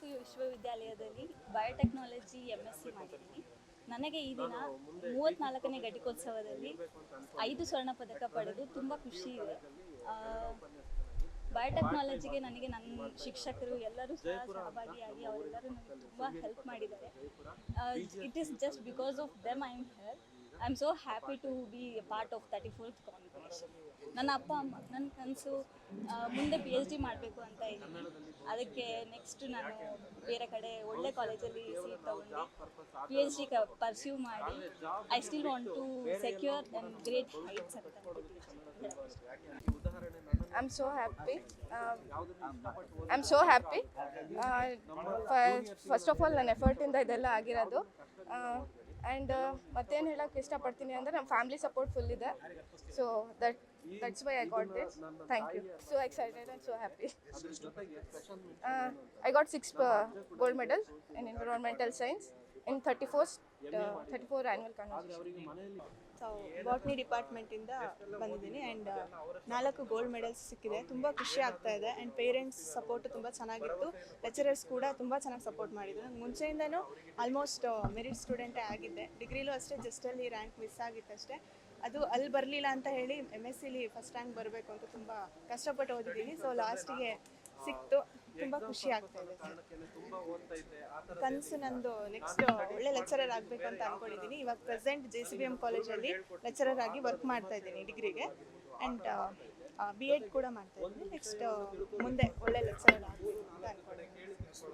ಕುವೆಂಪು ವಿಶ್ವವಿದ್ಯಾಲಯದಲ್ಲಿ biotechnology M S C ಮಾಡಿದ್ದೀನಿ. ನನಗೆ ಈ ದಿನ ಮೂವತ್ತ್ನಾಲ್ಕನೇ ಘಟಿಕೋತ್ಸವದಲ್ಲಿ ಐದು ಸ್ವರ್ಣ ಪದಕ ಪಡೆದು ತುಂಬ ಖುಷಿ ಇದೆ. ಬಯೋಟೆಕ್ನಾಲಜಿಗೆ ನನಗೆ ನನ್ನ ಶಿಕ್ಷಕರು ಎಲ್ಲರೂ ಸಹ ಸಹಭಾಗಿಯಾಗಿ ಅವರೆಲ್ಲರೂ ನನಗೆ ತುಂಬ ಹೆಲ್ಪ್ ಮಾಡಿದ್ದಾರೆ. It is just because of them I am here I am so happy to be part of thirty fourth convocation ನನ್ನ ಅಪ್ಪ ಅಮ್ಮ ನನ್ನ ಕನಸು ಮುಂದೆ ಪಿ ಎಚ್ ಡಿ ಮಾಡಬೇಕು ಅಂತ ಇದ್ದೀನಿ ಅದಕ್ಕೆ ನೆಕ್ಸ್ಟ್ ನಾನು ಬೇರೆ ಕಡೆ ಒಳ್ಳೆ ಕಾಲೇಜಲ್ಲಿ ಸೀಟ್ ತಗೊಂಡು ಪಿ ಎಚ್ ಡಿ ಪರ್ಸ್ಯೂ ಮಾಡಿ I still want to secure and great heights ಅಂತ I am so happy I am so Uh, ಫ- ಫಸ್ಟ್ ಆಫ್ ಆಲ್ ನನ್ನ ಎಫರ್ಟಿಂದ ಇದೆಲ್ಲ ಆಗಿರೋದು. ಆ್ಯಂಡ್ ಮತ್ತೇನು ಹೇಳೋಕ್ಕೆ ಇಷ್ಟಪಡ್ತೀನಿ ಅಂದರೆ ನಮ್ಮ ಫ್ಯಾಮಿಲಿ ಸಪೋರ್ಟ್ ಫುಲ್ ಇದೆ. So that that's why I got this thank you so excited and so happy I got six gold medal in environmental science in thirty fourth thirty four annual conversation so botany ಡಿಪಾರ್ಟ್ಮೆಂಟಿಂದ ಬಂದಿದ್ದೀನಿ and ನಾಲ್ಕು gold medals ಸಿಕ್ಕಿದೆ. ತುಂಬ ಖುಷಿ ಆಗ್ತಾ ಇದೆ and parents support ತುಂಬ ಚೆನ್ನಾಗಿತ್ತು. Lecturers ಕೂಡ ತುಂಬ ಚೆನ್ನಾಗಿ ಸಪೋರ್ಟ್ ಮಾಡಿದ್ರು. ನಂಗೆ ಮುಂಚೆಯಿಂದನೂ ಆಲ್ಮೋಸ್ಟ್ ಮೆರಿಟ್ ಸ್ಟೂಡೆಂಟೇ ಆಗಿದ್ದೆ. ಡಿಗ್ರಿಲೂ ಅಷ್ಟೇ ಜಸ್ಟಲ್ಲಿ ರ್ಯಾಂಕ್ ಮಿಸ್ ಆಗಿತ್ತಷ್ಟೇ ಅದು ಅಲ್ಲಿ ಬರಲಿಲ್ಲ ಅಂತ ಹೇಳಿ ಎಂ ಎಸ್ ಸಿಲಿ ಫಸ್ಟ್ ರ್ಯಾಂಕ್ ಬರಬೇಕು ಅಂತ ತುಂಬ ಕಷ್ಟಪಟ್ಟು ಓದಿದ್ದೀನಿ. ಸೊ ಲಾಸ್ಟಿಗೆ ಸಿಕ್ತು. ತುಂಬ ಖುಷಿ ಆಗ್ತಾ ಇದೆ ಕನಸು ನಂದು ನೆಕ್ಸ್ಟ್ ಒಳ್ಳೆ ಲೆಕ್ಚರರ್ ಆಗ್ಬೇಕು ಅಂತ ಅನ್ಕೊಂಡಿದ್ದೀನಿ ಇವಾಗ present J C B M ಕಾಲೇಜಲ್ಲಿ ಲೆಕ್ಚರರ್ ಆಗಿ ವರ್ಕ್ ಮಾಡ್ತಾ ಇದ್ದೀನಿ ಡಿಗ್ರಿಗೆ ಅಂಡ್ ಬಿ ಎಡ್ ಕೂಡ ಮಾಡ್ತಾ ಇದ್ದೀನಿ. ನೆಕ್ಸ್ಟ್ ಮುಂದೆ ಒಳ್ಳೆ ಲೆಕ್ಚರರ್ ಆಗಬೇಕು ಅಂತ ಅನ್ಕೊಂಡಿದ್ದೀನಿ